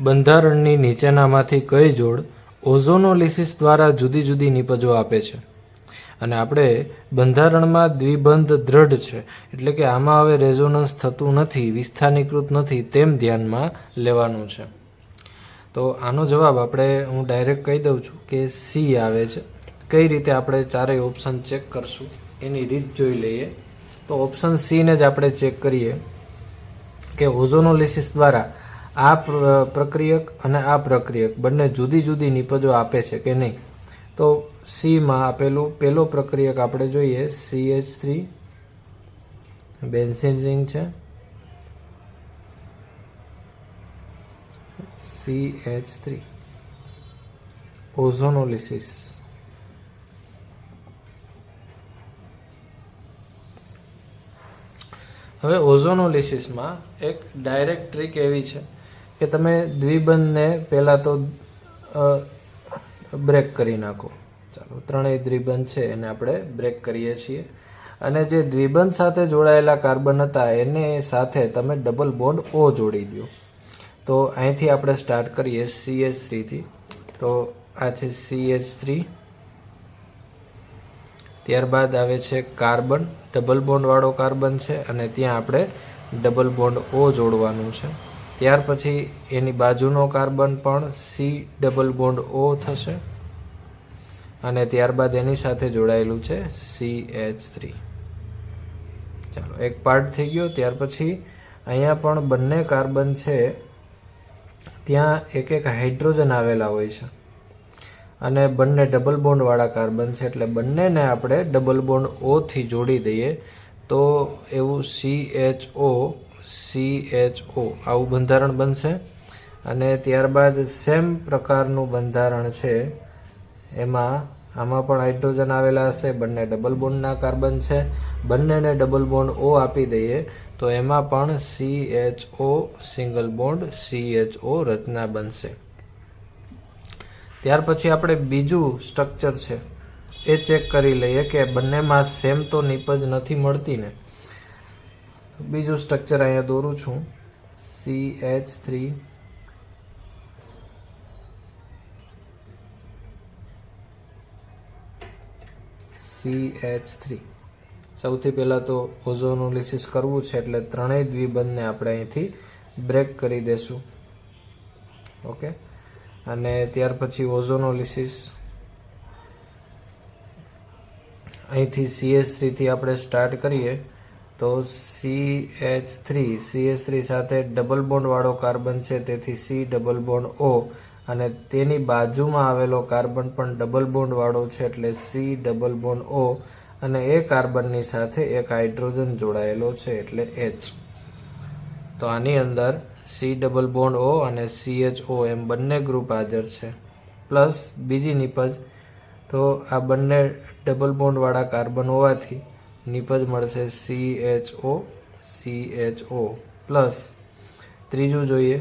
બંધારણની નીચેનામાંથી કઈ જોડ ઓઝોનોલિસિસ દ્વારા જુદી જુદી નિપજો આપે છે? અને આપણે બંધારણમાં દ્વિબંધ દ્રઢ છે, એટલે કે આમાં હવે રેઝોનન્સ થતું નથી, વિસ્થાનીકૃત નથી, તેમ ધ્યાનમાં લેવાનું છે. તો આનો જવાબ આપણે, હું ડાયરેક્ટ કહી દઉં છું કે સી આવે છે. કઈ રીતે આપણે ચારેય ઓપ્શન ચેક કરશું? એની રીત જોઈ લઈએ. તો ઓપ્શન સીને જ આપણે ચેક કરીએ કે ઓઝોનોલિસિસ દ્વારા આ પ્રક્રિયક અને આ પ્રક્રિયક બંને જુદી જુદી નિપજો આપે છે કે નહીં? તો સીમાં આપેલું પહેલો પ્રક્રિયક આપણે જોઈએ C H three benzene ring છે. C H three ozonolysis. હવે ઓઝોનોલિસિસમાં એક ડાયરેક્ટ ટ્રીક એવી છે. કે તમે દ્વિબંધને પહેલાં તો બ્રેક કરી નાખો. ચાલો, ત્રણેય દ્વિબંધ છે, એને આપણે બ્રેક કરીએ છીએ. અને જે દ્વિબંધ સાથે જોડાયેલા કાર્બન હતા, એને સાથે તમે ડબલ બોન્ડ ઓ જોડી દો. તો અહીંથી આપણે સ્ટાર્ટ કરીએ સી એચ થ્રીથી તો આ છે સી એચ થ્રી ત્યારબાદ આવે છે કાર્બન. ડબલ બોન્ડવાળો કાર્બન છે, અને ત્યાં આપણે ડબલ બોન્ડ ઓ જોડવાનું છે. ત્યાર પછી એની બાજુનો કાર્બન પણ સી ડબલ બોન્ડ ઓ થશે. અને ત્યારબાદ એની સાથે જોડાયેલું છે સી એચ થ્રી ચાલો, એક પાર્ટ થઈ ગયો. ત્યાર પછી અહીંયા પણ બંને કાર્બન છે. ત્યાં એક એક હાઇડ્રોજન આવેલા હોય છે. અને બંને ડબલ બોન્ડવાળા કાર્બન છે. એટલે બંનેને આપણે ડબલ બોન્ડ ઓથી જોડી દઈએ. તો એવું C H O C H O આવું બંધારણ બનશે. અને ત્યારબાદ સેમ પ્રકારનું બંધારણ છે. એમાં આમાં પણ હાઇડ્રોજન આવેલા હશે, બંને ડબલ બોન્ડના કાર્બન છે. બંનેને ડબલ બોન્ડ ઓ આપી દઈએ, તો એમાં પણ C H O single bond C H O રચના બનશે. ત્યાર પછી આપણે બીજું સ્ટ્રક્ચર છે. એ ચેક કરી લઈએ કે બંનેમાં સેમ તો નીપજ નથી મળતી ને. બીજું સ્ટ્રક્ચર અહીંયા દોરું છું. C H three C H three સૌથી પહેલાં તો ઓઝોનોલિસિસ કરવું છે એટલે ત્રણેય દ્વિબંધને આપણે અહીંથી બ્રેક કરી દેશું. ઓકે અને ત્યાર પછી ઓઝોનોલિસિસ અહીંથી સીએચ થ્રીથી આપણે સ્ટાર્ટ કરીએ. તો C H three C H three સાથે ડબલ બોન્ડવાળો કાર્બન છે, તેથી સી ડબલ બોન્ડ ઓ અને તેની બાજુમાં આવેલો કાર્બન પણ ડબલ બોન્ડવાળો છે, એટલે સી ડબલ બોન્ડ ઓ અને એ કાર્બનની સાથે એક હાઇડ્રોજન જોડાયેલો છે, એટલે એચ તો આની અંદર સી ડબલ બોન્ડ ઓ અને સી એચ ઓ એમ બંને ગ્રુપ હાજર છે. પ્લસ બીજી નિપજ, તો આ બંને ડબલ બોન્ડવાળા કાર્બન હોવાથી નિપજ મળશે C H O C H O plus ત્રીજું જોઈએ.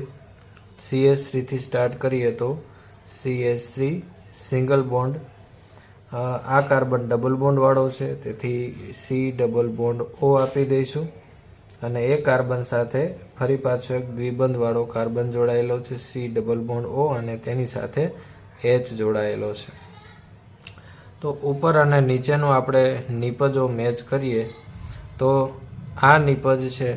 સી એસ થ્રીથી સ્ટાર્ટ કરીએ તો C S three single bond આ કાર્બન ડબલ બોન્ડવાળો છે. તેથી સી ડબલ બોન્ડ ઓ આપી દઈશું. અને એ કાર્બન સાથે ફરી પાછો એક દ્વિબંધવાળો કાર્બન જોડાયેલો છે. સી ડબલ બોન્ડ ઓ અને તેની સાથે એચ જોડાયેલો છે. તો ઉપર અને નીચેનું આપણે નિપજો મેચ કરીએ, તો આ નિપજ છે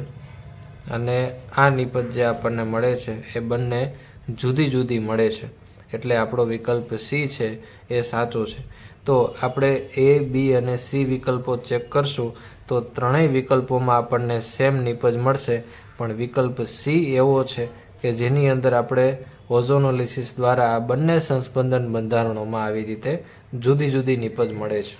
અને આ નિપજ જે આપણને મળે છે, એ બંને જુદી જુદી મળે છે. એટલે આપણો વિકલ્પ સી છે, એ સાચો છે. તો આપણે એ બી અને સી વિકલ્પો ચેક કરશું, તો ત્રણેય વિકલ્પોમાં આપણને સેમ નિપજ મળશે, પણ વિકલ્પ સી એવો છે કે જેની અંદર આપણે ઓઝોનોલિસિસ દ્વારા આ બંને સંસ્પંદન બંધારણોમાં આવી રીતે જુદી જુદી નિપજ મળે છે.